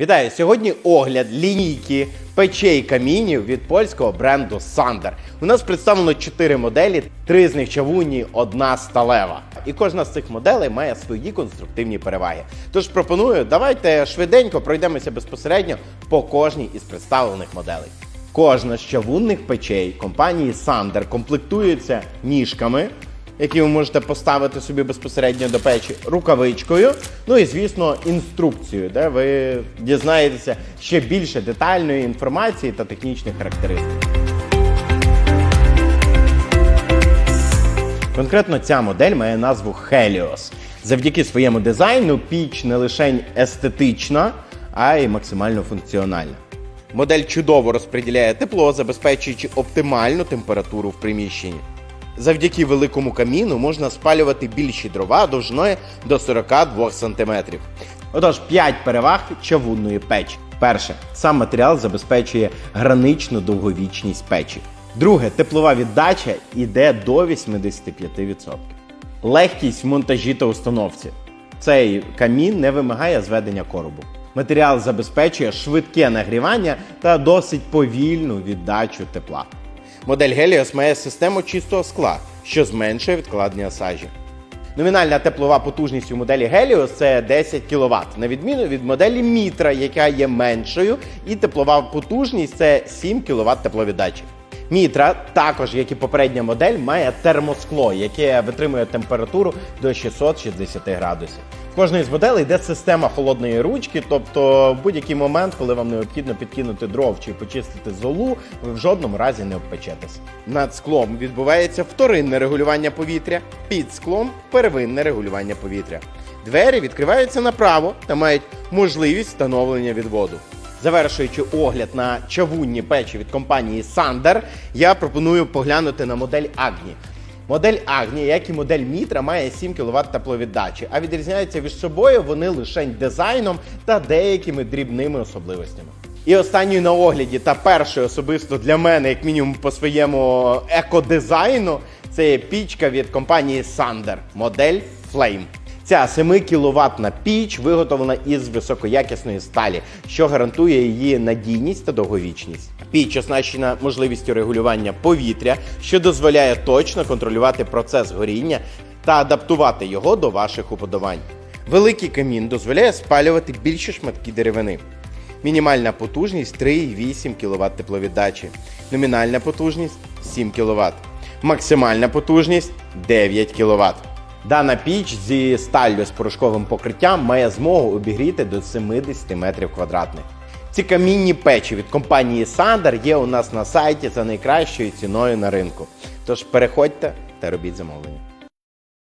Вітаю! Сьогодні огляд лінійки печей камінів від польського бренду Sander. У нас представлено 4 моделі, три з них чавунні, одна сталева. І кожна з цих моделей має свої конструктивні переваги. Тож пропоную, давайте швиденько пройдемося безпосередньо по кожній із представлених моделей. Кожна з чавунних печей компанії Sander комплектується ніжками, які ви можете поставити собі безпосередньо до печі рукавичкою. Ну і звісно, інструкцією, де ви дізнаєтеся ще більше детальної інформації та технічних характеристик. Конкретно ця модель має назву Helios. Завдяки своєму дизайну піч не лише естетична, а й максимально функціональна. Модель чудово розподіляє тепло, забезпечуючи оптимальну температуру в приміщенні. Завдяки великому каміну можна спалювати більші дрова довжиною до 42 см. Отож, 5 переваг чавунної печі. Перше, сам матеріал забезпечує граничну довговічність печі. Друге, теплова віддача йде до 85%. Легкість в монтажі та установці. Цей камін не вимагає зведення коробу. Матеріал забезпечує швидке нагрівання та досить повільну віддачу тепла. Модель Helios має систему чистого скла, що зменшує відкладення сажі. Номінальна теплова потужність у моделі Helios це 10 кВт, на відміну від моделі Mitra, яка є меншою, і теплова потужність це 7 кВт тепловіддачі. Мітра, також як і попередня модель, має термоскло, яке витримує температуру до 660 градусів. Кожної з моделей йде система холодної ручки, тобто в будь-який момент, коли вам необхідно підкинути дров чи почистити золу, ви в жодному разі не обпечетесь. Над склом відбувається вторинне регулювання повітря, під склом первинне регулювання повітря. Двері відкриваються направо та мають можливість встановлення відводу. Завершуючи огляд на чавунні печі від компанії Sander, я пропоную поглянути на модель Agni. Модель Агні, як і модель Мітра, має 7 кВт тепловіддачі, а відрізняються між собою вони лише дизайном та деякими дрібними особливостями. І останньою на огляді, та першою особисто для мене, як мінімум по своєму екодизайну, це є пічка від компанії Sander, модель Flame. Ця 7 кіловатна піч виготовлена із високоякісної сталі, що гарантує її надійність та довговічність. Піч оснащена можливістю регулювання повітря, що дозволяє точно контролювати процес горіння та адаптувати його до ваших уподобань. Великий камін дозволяє спалювати більші шматки деревини. Мінімальна потужність 3,8 кВт тепловіддачі, номінальна потужність 7 кВт, максимальна потужність 9 кВт. Дана піч зі сталлю з порошковим покриттям має змогу обігріти до 70 метрів квадратних. Ці камінні печі від компанії Сандер є у нас на сайті за найкращою ціною на ринку. Тож переходьте та робіть замовлення.